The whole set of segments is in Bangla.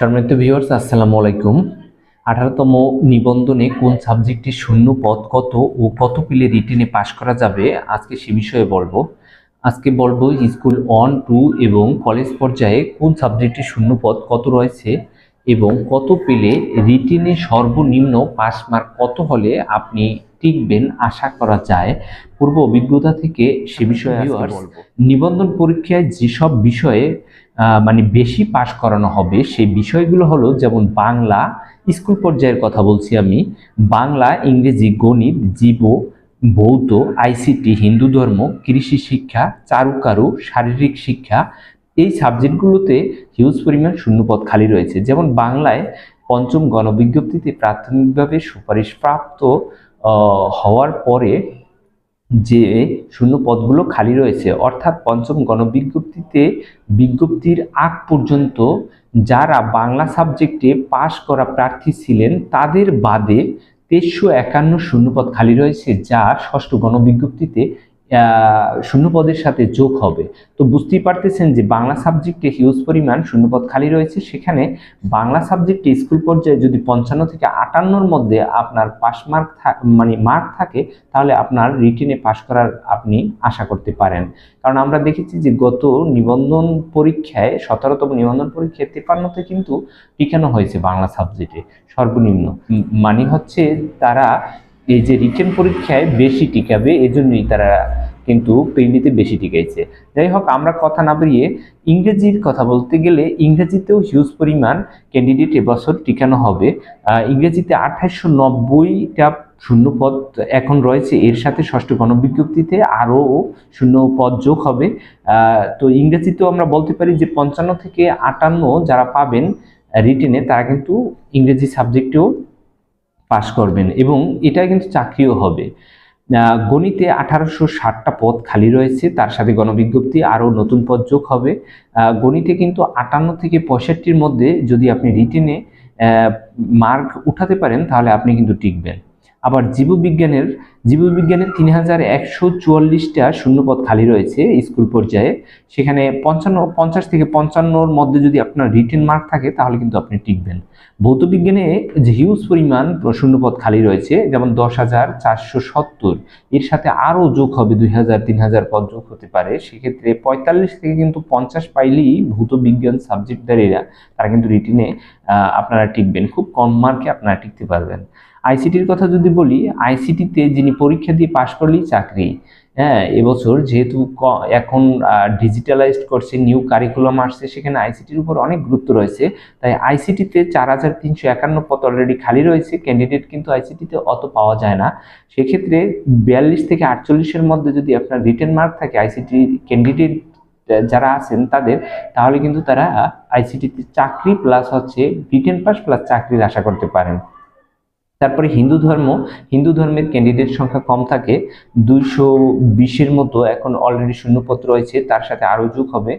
সম্মানিত ভিউয়ার্স আসসালামু আলাইকুম। আঠারোতম নিবন্ধনে কোন সাবজেক্টে শূন্য পদ কত ও কত পেলে রিটেনে পাশ করা যাবে আজকে সে বিষয়ে বলব। আজকে বলব স্কুল ওয়ান টু এবং কলেজ পর্যায়ে কোন সাবজেক্টে শূন্য পদ কত রয়েছে এবং কত পেলে রিটেনে সর্বনিম্ন পাস মার্ক কত হলে আপনি টিকবেন আশা করা যায়। পূর্ব অভিজ্ঞতা থেকে সে বিষয়ে নিবন্ধন পরীক্ষায় যেসব বিষয়ে মানে বেশি পাশ করানো হবে, সেই বিষয়গুলো হলো যেমন বাংলা, স্কুল পর্যায়ের কথা বলছি আমি, বাংলা, ইংরেজি, গণিত, জীব, ভৌত, আইসিটি, হিন্দু ধর্ম, কৃষি শিক্ষা, চারুকারু, শারীরিক শিক্ষা, এই সাবজেক্টগুলোতে হিউজ পরিমাণ শূন্যপদ খালি রয়েছে। যেমন বাংলায় পঞ্চম গণবিজ্ঞপ্তিতে প্রাথমিকভাবে সুপারিশপ্রাপ্ত হওয়ার পরে যে শূন্য পদগুলো খালি রয়েছে, অর্থাৎ পঞ্চম গণবিজ্ঞপ্তিতে বিজ্ঞপ্তির আগ পর্যন্ত যারা বাংলা সাবজেক্টে পাশ করা প্রার্থী ছিলেন, তাদের বাদে তেইশশো একান্ন শূন্যপদ খালি রয়েছে, যা ষষ্ঠ গণবিজ্ঞপ্তিতে শূন্যপদের সাথে যোগ হবে। তো বুঝতেই পারতেছেন যে বাংলা সাবজেক্টে হিউজ পরিমাণ শূন্যপদ খালি রয়েছে। সেখানে বাংলা সাবজেক্টে স্কুল পর্যায়ে যদি পঞ্চান্ন থেকে আটান্নর মধ্যে আপনার পাস মার্ক মানে মার্ক থাকে, তাহলে আপনার রিটেনে পাশ করার আপনি আশা করতে পারেন। কারণ আমরা দেখেছি যে গত নিবন্ধন পরীক্ষায়, সতেরোতম নিবন্ধন পরীক্ষায় তেপান্নতে কিন্তু টিকানো হয়েছে বাংলা সাবজেক্টে সর্বনিম্ন। মানে হচ্ছে তারা এই যে রিটেন পরীক্ষায় বেশি টিকাবে, এজন্যই তারা কিন্তু প্রিলিতে বেশি টিকাইছে। যাই হোক, আমরা কথা না বেরিয়ে ইংরেজির কথা বলতে গেলে ইংরেজিতেও হিউজ পরিমাণ ক্যান্ডিডেট এবছর টিকানো হবে। ইংরেজিতে আঠাইশশো নব্বইটা শূন্য পদ এখন রয়েছে। এর সাথে ষষ্ঠ গণবিজ্ঞপ্তিতে আরও শূন্য পদ যোগ হবে। তো ইংরেজিতেও আমরা বলতে পারি যে পঞ্চান্ন থেকে আটান্ন যারা পাবেন রিটেনে, তারা কিন্তু ইংরেজি সাবজেক্টেও পাশ করবেন এবং এটা কিন্তু চাকরিও হবে। গণিতে আঠারোশো ষাটটা পদ খালি রয়েছে, তার সাথে গণবিজ্ঞপ্তি, আরও নতুন পদ যোগ হবে। গণিতে কিন্তু আটান্ন থেকে পঁয়ষট্টির মধ্যে যদি আপনি রিটেনে মার্ক উঠাতে পারেন, তাহলে আপনি কিন্তু টিকবেন। আবার জীববিজ্ঞানের জীববিজ্ঞানের তিন হাজার একশো চুয়াল্লিশটা শূন্যপদ খালি রয়েছে স্কুল পর্যায়ে। সেখানে পঞ্চান্ন, পঞ্চাশ থেকে পঞ্চান্নর মধ্যে যদি আপনার রিটেন মার্ক থাকে, তাহলে কিন্তু আপনি টিকবেন। ভৌত বিজ্ঞানে যে হিউজ পরিমাণ শূন্যপদ খালি রয়েছে, যেমন দশ হাজার চারশো সত্তর, এর সাথে আরও যোগ হবে দুই হাজার, তিন হাজার পদ যোগ হতে পারে। সেক্ষেত্রে পঁয়তাল্লিশ থেকে কিন্তু পঞ্চাশ পাইলেই ভৌত বিজ্ঞান সাবজেক্টদারীরা তারা কিন্তু রিটেনে আপনারা টিকবেন। খুব কম মার্কে আপনারা টিকতে পারবেন। আইসিটির কথা যদি বলি, আইসিটিতে যিনি পরীক্ষা দিয়ে পাশ করলেই চাকরি। হ্যাঁ এবছর যেহেতু এখন ডিজিটালাইজড করছে নিউ কারিকুলাম আসছে, সেখানে আইসিটির উপর অনেক গুরুত্ব রয়েছে। তাই আইসিটিতে চার হাজার তিনশো একান্ন পদ অলরেডি খালি রয়েছে ক্যান্ডিডেট কিন্তু আইসিটিতে অত পাওয়া যায় না। সেক্ষেত্রে বিয়াল্লিশ থেকে আটচল্লিশের মধ্যে যদি আপনার রিটেন মার্ক থাকে আইসিটি ক্যান্ডিডেট যারা আছেন তাদের, তাহলে কিন্তু তারা আইসিটিতে চাকরি প্লাস হচ্ছে রিটেন পাস প্লাস চাকরির আশা করতে পারেন। তারপরে হিন্দু ধর্ম, হিন্দু ধর্মের ক্যান্ডিডেট সংখ্যা কম থাকে, দুইশো বিশের মতো এখন অলরেডি শূন্যপত্র রয়েছে, তার সাথে আরও যোগ হবে।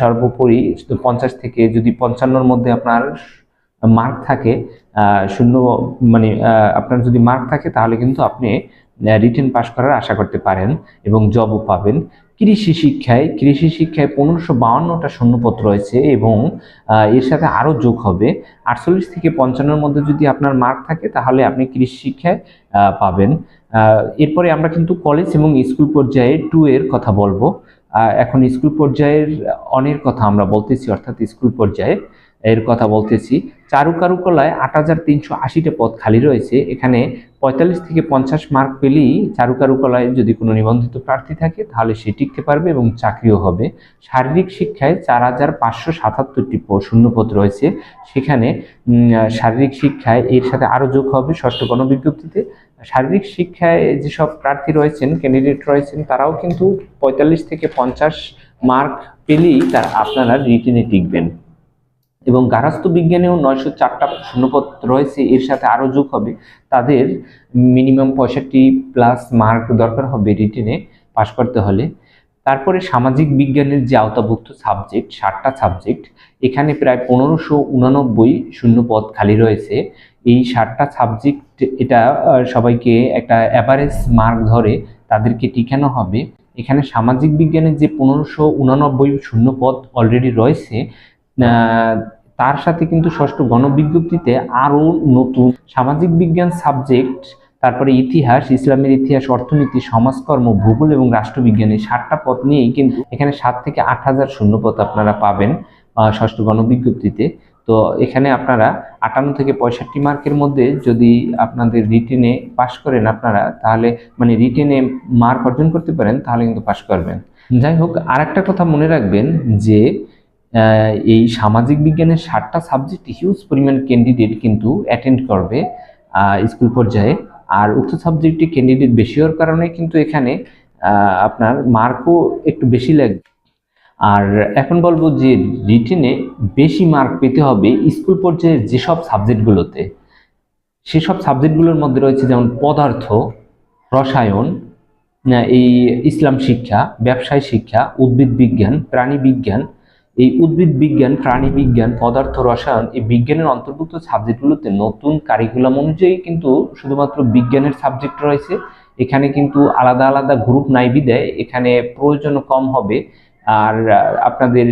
সর্বোপরি পঞ্চাশ থেকে যদি পঞ্চান্নর মধ্যে আপনার মার্ক থাকে শূন্য মানে আপনার যদি মার্ক থাকে, তাহলে কিন্তু আপনি রিটেন পাস করার আশা করতে পারেন এবং জবও পাবেন। কৃষি শিক্ষায় কৃষি শিক্ষায় পনেরোশো বাউান্নটা শূন্যপত্র রয়েছে এবং এর সাথে আরও যোগ হবে। আটচল্লিশ থেকে পঞ্চান্নর মধ্যে যদি আপনার মার্ক থাকে, তাহলে আপনি কৃষি শিক্ষায় পাবেন। এরপরে আমরা কিন্তু কলেজ এবং স্কুল পর্যায়ে টু এর কথা বলব। এখন স্কুল পর্যায়ের অনের কথা আমরা বলতেছি, অর্থাৎ স্কুল পর্যায়ে। এর কথা বলতেছি। চারুকারুকলায় আট হাজার তিনশো আশিটা পদ খালি রয়েছে। এখানে পঁয়তাল্লিশ থেকে পঞ্চাশ মার্ক পেলেই চারুকারুকলায় যদি কোনো নিবন্ধিত প্রার্থী থাকে, তাহলে সে টিকতে পারবে এবং চাকরিও হবে। শারীরিক শিক্ষায় চার হাজার পাঁচশো সাতাত্তরটি শূন্যপদ রয়েছে। সেখানে শারীরিক শিক্ষায় এর সাথে আরও যোগ হবে ষষ্ঠ গণবিজ্ঞপ্তিতে। শারীরিক শিক্ষায় যেসব প্রার্থী রয়েছেন ক্যান্ডিডেট রয়েছেন, তারাও কিন্তু পঁয়তাল্লিশ থেকে পঞ্চাশ মার্ক পেলেই তার আপনারা রিটেনে টিকবেন। এবং গার্হস্থ্য বিজ্ঞানেও নয়শো চারটা শূন্যপদ রয়েছে, এর সাথে আরও যোগ হবে। তাদের মিনিমাম পঁয়ষট্টি প্লাস মার্ক দরকার হবে রিটেনে পাশ করতে হলে। তারপরে সামাজিক বিজ্ঞানের যে আওতাভুক্ত সাবজেক্ট ষাটটা সাবজেক্ট এখানে প্রায় পনেরোশো উনানব্বই শূন্য পদ খালি রয়েছে। এই ষাটটা সাবজেক্ট এটা সবাইকে একটা অ্যাভারেজ মার্ক ধরে তাদেরকে টিকানো হবে। এখানে সামাজিক বিজ্ঞানের যে পনেরোশো উনানব্বই শূন্য পদ অলরেডি রয়েছে তার সাথে কিন্তু ষষ্ঠ গণবিজ্ঞপ্তিতে আরও নতুন সামাজিক বিজ্ঞান সাবজেক্ট, তারপরে ইতিহাস, ইসলামের ইতিহাস, অর্থনীতি, সমাজকর্ম, ভূগোল এবং রাষ্ট্রবিজ্ঞান এই সাতটা পদ নিয়েই কিন্তু এখানে সাত থেকে আট হাজার শূন্যপদ আপনারা পাবেন ষষ্ঠ গণবিজ্ঞপ্তিতে। তো এখানে আপনারা আটান্ন থেকে পঁয়ষট্টি মার্কের মধ্যে যদি আপনাদের রিটেনে পাশ করেন আপনারা, তাহলে মানে রিটেনে মার্ক অর্জন করতে পারেন, তাহলে কিন্তু পাশ করবেন। যাই হোক আর কথা মনে রাখবেন যে এই সামাজিক বিজ্ঞানের ষাটটা সাবজেক্ট হিউজ পরিমাণ ক্যান্ডিডেট কিন্তু অ্যাটেন্ড করবে স্কুল পর্যায়ে। আর উক্ত সাবজেক্টে ক্যান্ডিডেট বেশি হওয়ার কারণে কিন্তু এখানে আপনার মার্কও একটু বেশি লাগবে। আর এখন বলব যে রিটেনে বেশি মার্ক পেতে হবে স্কুল পর্যায়ে যেসব সাবজেক্টগুলোতে সেসব সাবজেক্টগুলোর মধ্যে রয়েছে যেমন পদার্থ, রসায়ন এই ইসলাম শিক্ষা, ব্যবসায় শিক্ষা, উদ্ভিদ বিজ্ঞান, প্রাণী বিজ্ঞান এই উদ্ভিদ বিজ্ঞান, প্রাণী বিজ্ঞান, পদার্থ রসায়ন এই বিজ্ঞানের অন্তর্ভুক্ত সাবজেক্টগুলোতে নতুন কারিকুলাম অনুযায়ী কিন্তু শুধুমাত্র বিজ্ঞানের সাবজেক্ট রয়েছে। এখানে কিন্তু আলাদা আলাদা গ্রুপ নাই বিদায়। এখানে প্রয়োজন কম হবে। আর আপনাদের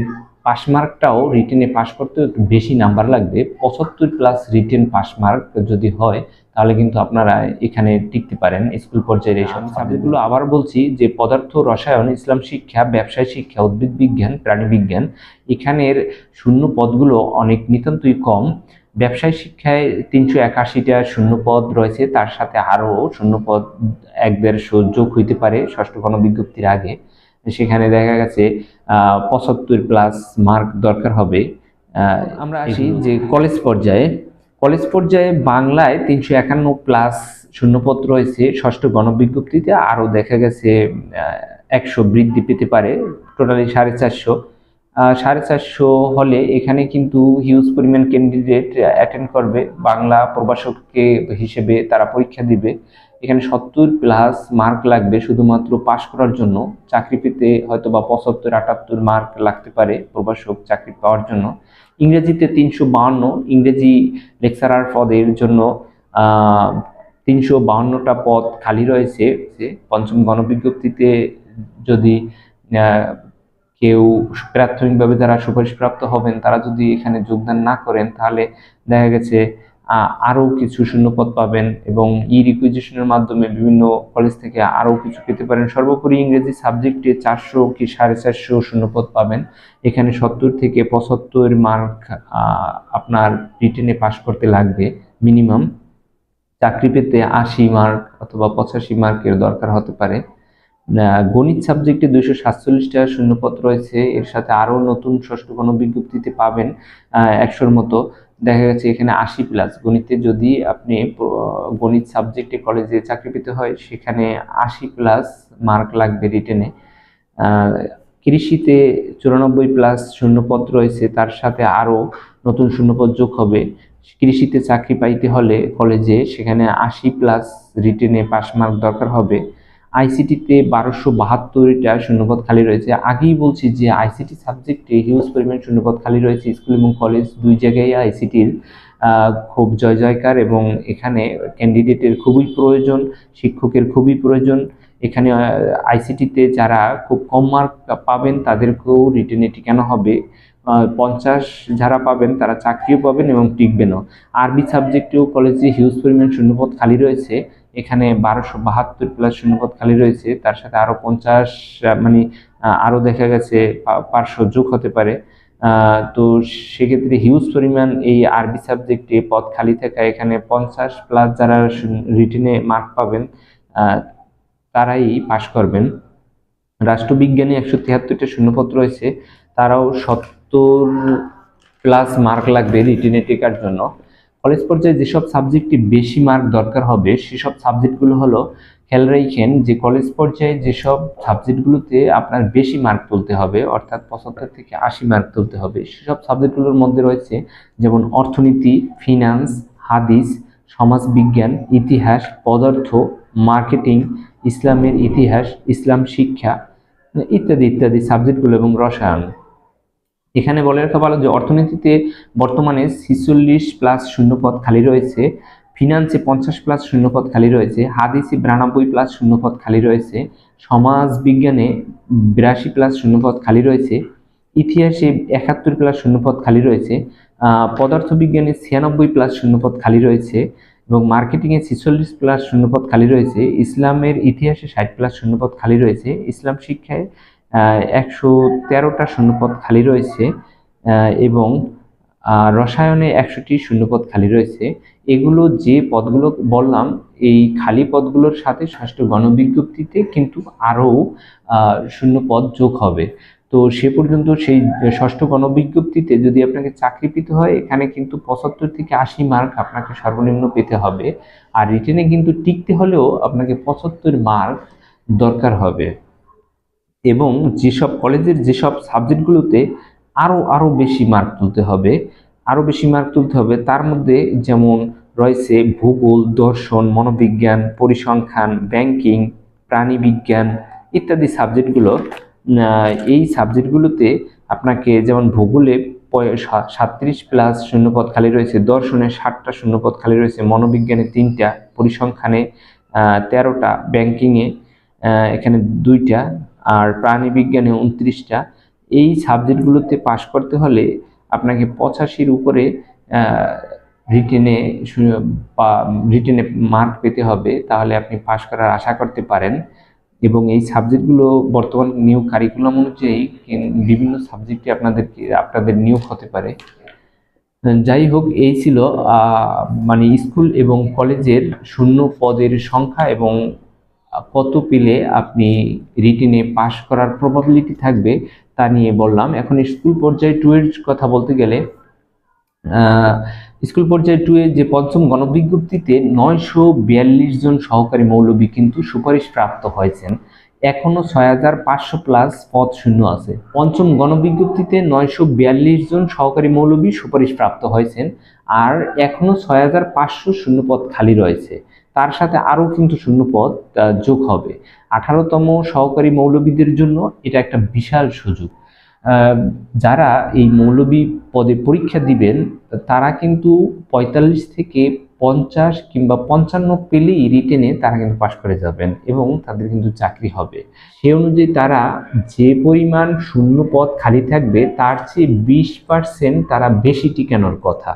পাস মার্কটাও রিটেনে পাস করতে একটু বেশি নাম্বার লাগবে। পঁচাত্তর প্লাস রিটেন পাস মার্ক যদি হয় তাহলে কিন্তু আপনারা এখানে টিকতে পারেন স্কুল পর্যায়ের এই সব সাবজেক্টগুলো আবার বলছি যে পদার্থ রসায়ন ইসলাম শিক্ষা ব্যবসায় শিক্ষা উদ্ভিদ বিজ্ঞান প্রাণী বিজ্ঞান এখানের শূন্য পদগুলো অনেক নিতান্তই কম। ব্যবসায় শিক্ষায় তিনশো একাশিটা শূন্য পদ রয়েছে তার সাথে আরও শূন্য পদ এক দেড়শো যোগ হইতে পারে ষষ্ঠ গণবিজ্ঞপ্তির আগে। সেখানে দেখা গেছে পঁচাত্তর প্লাস মার্ক দরকার হবে। আমরা আসি যে কলেজ পর্যায়ে। কলেজ পর্যায়ে বাংলায় তিনশো একান্ন প্লাস শূন্যপদ রয়েছে ষষ্ঠ গণবিজ্ঞপ্তিতে। আরও দেখা গেছে একশো বৃদ্ধি পেতে পারে টোটালি সাড়ে চারশো। সাড়ে চারশো হলে এখানে কিন্তু হিউজ পরিমাণ ক্যান্ডিডেট অ্যাটেন্ড করবে। বাংলা প্রভাষককে হিসেবে তারা পরীক্ষা দিবে। এখানে সত্তর প্লাস মার্ক লাগবে শুধুমাত্র পাশ করার জন্য। চাকরি পেতে হয়তো বা পঁচাত্তর, আটাত্তর মার্ক লাগতে পারে প্রভাষক চাকরি পাওয়ার জন্য। ইংরেজিতে তিনশো বাহান্ন, ইংরেজি লেকচারার পদের জন্য তিনশো বাহান্নটা পদ খালি রয়েছে। যে পঞ্চম গণবিজ্ঞপ্তিতে যদি কেউ প্রাথমিকভাবে যারা সুপারিশপ্রাপ্ত হবেন, তারা যদি এখানে যোগদান না করেন, তাহলে দেখা গেছে আহ, আরও কিছু শূন্যপদ পাবেন এবং ই রিকুইজিশনের মাধ্যমে বিভিন্ন কলেজ থেকে আরও কিছু পেতে পারেন। সর্বোপরি ইংরেজি সাবজেক্টে চারশো কি সাড়ে চারশো শূন্যপদ পাবেন। এখানে সত্তর থেকে পঁচাত্তর মার্ক আপনার রিটেনে পাশ করতে লাগবে মিনিমাম চাকরি পেতে আশি মার্ক অথবা পঁচাশি মার্কের দরকার হতে পারে। গণিত সাবজেক্টে দুইশো সাতচল্লিশটা শূন্যপদ রয়েছে। এর সাথে আরও নতুন ষষ্ঠ গণবিজ্ঞপ্তিতে পাবেন একশোর মতো। দেখা গেছে এখানে আশি প্লাস গণিতে যদি আপনি গণিত সাবজেক্টে কলেজে চাকরি পেতে হয়, সেখানে আশি প্লাস মার্ক লাগবে রিটেনে কৃষিতে চুরানব্বই প্লাস শূন্যপদ রয়েছে, তার সাথে আরও নতুন শূন্যপদ যোগ হবে। কৃষিতে চাকরি পাইতে হলে কলেজে সেখানে আশি প্লাস রিটেনে পাস মার্ক দরকার হবে। আইসিটিতে বারোশো বাহাত্তরটা শূন্যপদ খালি রয়েছে। আগেই বলছি যে আইসিটি সাবজেক্টে হিউজ পরিমাণ শূন্যপদ খালি রয়েছে স্কুল এবং কলেজ দুই জায়গায়। আইসিটির খুব জয় জয়কার এবং এখানে ক্যান্ডিডেটের খুবই প্রয়োজন, শিক্ষকের খুবই প্রয়োজন। এখানে আইসিটিতে যারা খুব কম মার্ক পাবেন তাদেরকেও রিটেনে টিকানো হবে? পঞ্চাশ যারা পাবেন তারা চাকরিও পাবেন এবং টিকবেনও। আরবি সাবজেক্টেও কলেজে হিউজ পরিমাণ শূন্যপদ খালি রয়েছে। এখানে বারোশো বাহাত্তর প্লাস শূন্যপদ খালি রয়েছে। তার সাথে আরও পঞ্চাশ মানে আরও দেখা গেছে পাঁচশো যোগ হতে পারে। তো সেক্ষেত্রে হিউজ পরিমাণ এই আরবি সাবজেক্টে পদ খালি থাকা এখানে পঞ্চাশ প্লাস যারা রিটেনে মার্ক পাবেন তারাই পাশ করবেন। রাষ্ট্রবিজ্ঞানে একশো তিয়াত্তরটা শূন্যপদ রয়েছে। তারাও সত্তর প্লাস মার্ক লাগবে রিটেনে টেকার জন্য। কলেজ পর্যায়ে যেসব সাবজেক্টে বেশি মার্ক দরকার হবে, সেসব সাবজেক্টগুলো হলো খেয়াল রাখেন যে কলেজ পর্যায়ে যেসব সাবজেক্টগুলোতে আপনার বেশি মার্ক তুলতে হবে, অর্থাৎ পঁচাত্তর থেকে আশি মার্ক তুলতে হবে, সেসব সাবজেক্টগুলোর মধ্যে রয়েছে যেমন অর্থনীতি ফিনান্স হাদিস, সমাজবিজ্ঞান, ইতিহাস, পদার্থ মার্কেটিং ইসলামের ইতিহাস, ইসলাম শিক্ষা, ইত্যাদি ইত্যাদি সাবজেক্টগুলো এবং রসায়ন। এখানে বলে রাখা ভালো যে অর্থনীতিতে বর্তমানে ছিচল্লিশ প্লাস শূন্যপদ খালি রয়েছে ফিনান্সে পঞ্চাশ প্লাস শূন্যপদ খালি রয়েছে, হাদিসে বিরানব্বই প্লাস শূন্যপদ খালি রয়েছে, সমাজ বিজ্ঞানে বিরাশি প্লাস শূন্যপদ খালি রয়েছে, ইতিহাসে একাত্তর প্লাস শূন্যপদ খালি রয়েছে পদার্থবিজ্ঞানে ছিয়ানব্বই প্লাস শূন্যপদ খালি রয়েছে এবং মার্কেটিংয়ে ছিচল্লিশ প্লাস শূন্যপদ খালি রয়েছে, ইসলামের ইতিহাসে ষাট প্লাস শূন্যপদ খালি রয়েছে, ইসলাম শিক্ষায় একশো তেরোটা শূন্যপদ খালি রয়েছে এবং রসায়নে একশোটি শূন্যপদ খালি রয়েছে। এগুলো যে পদগুলো বললাম এই খালি পদগুলোর সাথে ষষ্ঠ গণবিজ্ঞপ্তিতে কিন্তু আরও আহ, শূন্য পদ যোগ হবে। তো সে পর্যন্ত সেই ষষ্ঠ গণবিজ্ঞপ্তিতে যদি আপনাকে চাকরি পেতে হয় এখানে কিন্তু পঁচাত্তর থেকে আশি মার্ক আপনাকে সর্বনিম্ন পেতে হবে। আর রিটেনে কিন্তু টিকতে হলেও আপনাকে পঁচাত্তর মার্ক দরকার হবে। এবং যেসব কলেজের যেসব সাবজেক্টগুলোতে আরও আরও বেশি মার্ক তুলতে হবে আরও বেশি মার্ক তুলতে হবে, তার মধ্যে যেমন রয়েছে ভূগোল, দর্শন, মনোবিজ্ঞান, পরিসংখ্যান ব্যাংকিং প্রাণীবিজ্ঞান ইত্যাদি সাবজেক্টগুলো এই সাবজেক্টগুলোতে আপনাকে যেমন ভূগোলে সাতত্রিশ প্লাস শূন্যপদ খালি রয়েছে, দর্শনে ষাটটা শূন্যপদ খালি রয়েছে, মনোবিজ্ঞানে তিনটা, পরিসংখ্যানে তেরোটা ব্যাংকিংয়ে এখানে দুইটা আর প্রাণীবিজ্ঞানে উনত্রিশটা, এই সাবজেক্টগুলোতে পাশ করতে হলে আপনাকে পঁচাশির উপরে রিটেনে বা রিটেনে মার্ক পেতে হবে, তাহলে আপনি পাশ করার আশা করতে পারেন। এবং এই সাবজেক্টগুলো বর্তমান নিউ কারিকুলাম অনুযায়ী বিভিন্ন সাবজেক্টে আপনাদেরকে, আপনাদের নিয়োগ হতে পারে। যাই হোক, এই ছিল মানে স্কুল এবং কলেজের শূন্য পদের সংখ্যা এবং কত পেলে আপনি রিটিনে পাশ করার প্রবাবিলিটি থাকবে তা নিয়ে বললাম। এখন স্কুল পর্যায়ে টু এর কথা বলতে গেলে স্কুল পর্যায়ে টু এর যে পঞ্চম গণবিজ্ঞপ্তিতে নয়শো বিয়াল্লিশ জন সহকারী মৌলবী কিন্তু সুপারিশ প্রাপ্ত হয়েছেন। এখনও ছয় হাজার পাঁচশো প্লাস পদ শূন্য আছে। পঞ্চম গণবিজ্ঞপ্তিতে নয়শো বিয়াল্লিশ জন সহকারী মৌলবী সুপারিশ প্রাপ্ত হয়েছেন, আর এখনও ছয় হাজার পাঁচশো শূন্য পদ খালি রয়েছে। তার সাথে আরও কিন্তু শূন্য পদ যোগ হবে। আঠারোতম সহকারী মৌলবীদের জন্য এটা একটা বিশাল সুযোগ। যারা এই মৌলবী পদে পরীক্ষা দিবেন, তারা কিন্তু পঁয়তাল্লিশ থেকে পঞ্চাশ কিংবা পঞ্চান্ন পেলেই রিটেনে তারা কিন্তু পাশ করে যাবেন এবং তাদের কিন্তু চাকরি হবে। সে অনুযায়ী তারা যে পরিমাণ শূন্য পদ খালি থাকবে, তার চেয়ে বিশ পার্সেন্ট তারা বেশি টিকানোর কথা।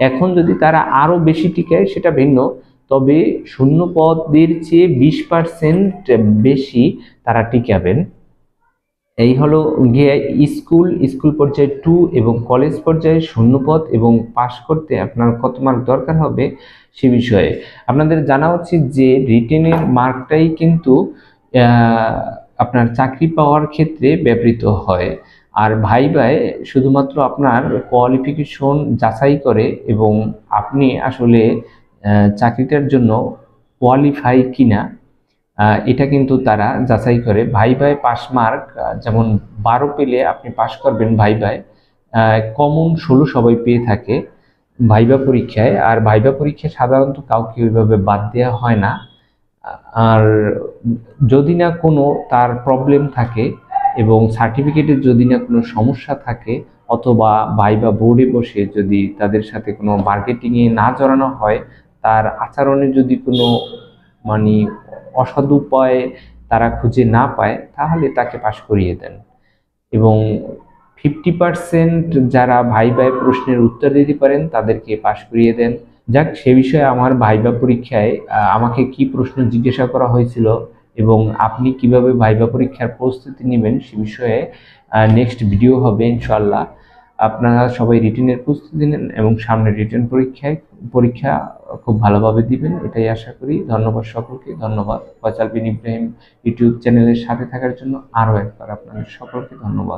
এখন যদি তারা আরও বেশি টিকায়, সেটা ভিন্ন। তবে শূন্য পদের চেয়ে বিশ পার্সেন্ট বেশি তারা টিকাবেন এই হলো গিয়ে স্কুল স্কুল পর্যায়ে টু এবং কলেজ পর্যায়ে শূন্যপদ এবং পাশ করতে আপনার কত মার্ক দরকার হবে সে বিষয়ে আপনাদের জানা উচিত যে রিটেনের মার্কটাই কিন্তু আপনার চাকরি পাওয়ার ক্ষেত্রে ব্যবহৃত হয়। আর ভাই ভাই শুধুমাত্র আপনার কোয়ালিফিকেশন যাচাই করে এবং আপনি আসলে চাকরিটার জন্য কোয়ালিফাই কিনা এটা কিন্তু তারা যাচাই করে। ভাই ভাই পাস মার্ক যেমন বারো পেলে আপনি পাস করবেন ভাই ভাই কমন ষোলো সবাই পেয়ে থাকে ভাইবা পরীক্ষায়। আর ভাইবা পরীক্ষায় সাধারণত কাউকে ওইভাবে বাদ দেওয়া হয় না। আর যদি না কোনো তার প্রবলেম থাকে এবং সার্টিফিকেটের যদি না কোনো সমস্যা থাকে, অথবা ভাইবা বোর্ডে বসে যদি তাদের সাথে কোনো মার্কেটিংয়ে না জড়ানো হয় তার আচরণে যদি কোনো মানে অসাধু উপায় তারা খুঁজে না পায়, তাহলে তাকে পাশ করিয়ে দেন। এবং ফিফটি পার্সেন্ট যারা ভাই ভাই প্রশ্নের উত্তর দিতে পারেন, তাদেরকে পাশ করিয়ে দেন। যাক, সে বিষয়ে আমার ভাইবা পরীক্ষায় আমাকে কি প্রশ্ন জিজ্ঞাসা করা হয়েছিল এবং আপনি কীভাবে ভাইবা পরীক্ষার প্রস্তুতি নেবেন সে বিষয়ে নেক্সট ভিডিও হবে ইনশাল্লাহ আপনারা সবাই রিটেনের প্রস্তুতি নেন এবং সামনে রিটেন পরীক্ষায়, পরীক্ষা খুব ভালোভাবে দিবেন, এটাই আশা করি। ধন্যবাদ সকলকে, ধন্যবাদ। ফয়সাল বিন ইব্রাহিম ইউটিউব চ্যানেলের সাথে থাকার জন্য আরও একবার আপনাদের সকলকে ধন্যবাদ।